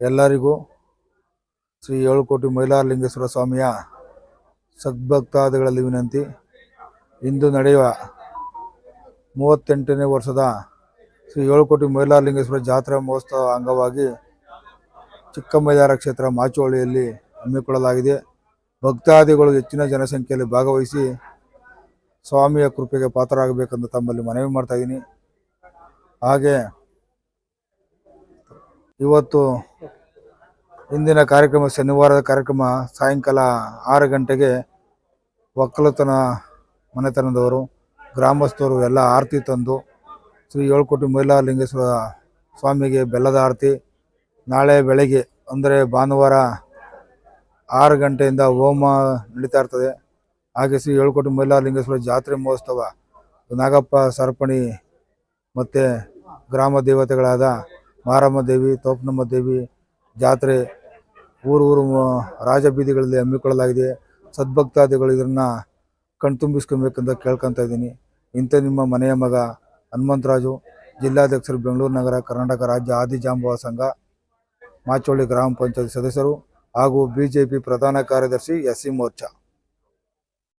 ಎಲ್ಲರಿಗೂ ಶ್ರೀ ಏಳುಕೋಟಿ ಮೈಲಾರಲಿಂಗೇಶ್ವರ ಸ್ವಾಮಿಯ ಸದ್ಭಕ್ತಾದಿಗಳಲ್ಲಿ ವಿನಂತಿ. ಇಂದು ನಡೆಯುವ ಮೂವತ್ತೆಂಟನೇ ವರ್ಷದ ಶ್ರೀ ಏಳುಕೋಟಿ ಮೈಲಾರಲಿಂಗೇಶ್ವರ ಜಾತ್ರಾ ಮಹೋತ್ಸವ ಅಂಗವಾಗಿ ಚಿಕ್ಕಮೈಲಾರ ಕ್ಷೇತ್ರ ಮಾಚೋಳಿಯಲ್ಲಿ ಹಮ್ಮಿಕೊಳ್ಳಲಾಗಿದೆ. ಭಕ್ತಾದಿಗಳು ಹೆಚ್ಚಿನ ಜನಸಂಖ್ಯೆಯಲ್ಲಿ ಭಾಗವಹಿಸಿ ಸ್ವಾಮಿಯ ಕೃಪೆಗೆ ಪಾತ್ರರಾಗಬೇಕೆಂದು ತಮ್ಮಲ್ಲಿ ಮನವಿ ಮಾಡ್ತಾ ಇದ್ದೀನಿ. ಹಾಗೆ ಇವತ್ತು ಇಂದಿನ ಕಾರ್ಯಕ್ರಮ, ಶನಿವಾರದ ಕಾರ್ಯಕ್ರಮ ಸಾಯಂಕಾಲ ಆರು ಗಂಟೆಗೆ ಒಕ್ಕಲತನ ಮನೆತನದವರು, ಗ್ರಾಮಸ್ಥರು ಎಲ್ಲ ಆರತಿ ತಂದು ಶ್ರೀ ಏಳುಕೋಟಿ ಮೈಲಾರಲಿಂಗೇಶ್ವರ ಸ್ವಾಮಿಗೆ ಬೆಲ್ಲದ ಆರತಿ. ನಾಳೆ ಬೆಳಗ್ಗೆ, ಅಂದರೆ ಭಾನುವಾರ ಆರು ಗಂಟೆಯಿಂದ ಹೋಮ ನಡೀತಾ ಇರ್ತದೆ. ಹಾಗೆ ಶ್ರೀ ಏಳುಕೋಟಿ ಮೈಲಾರಲಿಂಗೇಶ್ವರ ಜಾತ್ರೆ ಮಹೋತ್ಸವ, ನಾಗಪ್ಪ, ಸರ್ಪಣಿ ಮತ್ತು ಗ್ರಾಮ ದೇವತೆಗಳಾದ ಮಾರಮ್ಮ ದೇವಿ, ತೋಪನಮ್ಮ ದೇವಿ ಜಾತ್ರೆ ಊರು ಊರು ರಾಜಬೀದಿಗಳಲ್ಲಿ ರಾಜ ಬೀದಿಗಳಲ್ಲಿ ಹಮ್ಮಿಕೊಳ್ಳಲಾಗಿದೆ. ಸದ್ಭಕ್ತಾದಿಗಳು ಇದನ್ನು ಕಣ್ತುಂಬಿಸ್ಕೊಬೇಕಂತ ಕೇಳ್ಕೊತಾ ಇದ್ದೀನಿ. ಇಂಥ ನಿಮ್ಮ ಮನೆಯ ಮಗ ಹನುಮಂತರಾಜು, ಜಿಲ್ಲಾಧ್ಯಕ್ಷರು ಬೆಂಗಳೂರು ನಗರ, ಕರ್ನಾಟಕ ರಾಜ್ಯ ಆದಿಜಾಂಬವ ಸಂಘ, ಮಾಚೋಳಿ ಗ್ರಾಮ ಪಂಚಾಯತ್ ಸದಸ್ಯರು ಹಾಗೂ ಬಿ ಪ್ರಧಾನ ಕಾರ್ಯದರ್ಶಿ ಎಸ್ ಸಿ ಮೋರ್ಚಾ.